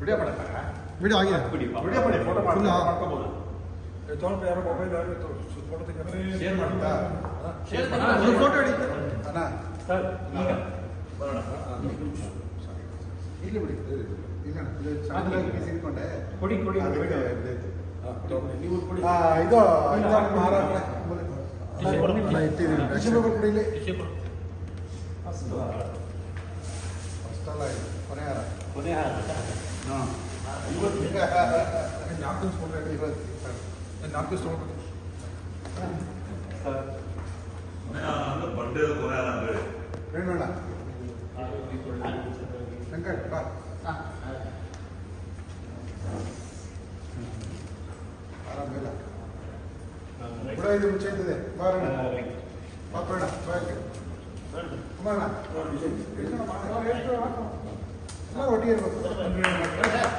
video ಮಾಡಕ್ಕಾಗ video ಆಗಿದೆ video video ಮಾಡಿ ಫೋಟೋ ಮಾಡಿ ಮಾಡ್ಕೋಬೋದು ತಗೊಂಡು ಯಾರೋ ಮೊಬೈಲ್ ಫೋಟೋ ತೆಗೆದ್ರೆ ಶೇರ್ ಮಾಡ್ತಾ ಶೇರ್ ಮಾಡಿ ಫೋಟೋ ಹಿಡಿತು ಅಣ್ಣ ಸರ್ ಈಗ ಬರೋಣ ಇಲ್ಲಿ ಬಿಡಿ ಕೊಡಿ ಕೊಡಿ ಇದು ಮಹಾರಾಷ್ಟ್ರ ಇಟ್ಟಿದ್ದೀನಿ ಕೊಡಿ ಇಲ್ಲಿ ಅಷ್ಟಲ್ಲ ಕೊನೆಹಾರ ಕೊನೆಹಾರ டாக்டர் சொல்கிறேன் டாக்டர் சொல்கிறேன் பண்றது குறையாது வேணும்டா வெங்கட் பா ஆரம்பில ಕೂಡ ಇದು ಮುಂಚೆ ಇರ್ತದೆ ಬಾರೋಣ ಪಾಪೋಣ ಬಾಯಕ್ಕೆ ಮಾಡೋಣ ಒಟ್ಟಿಗೆ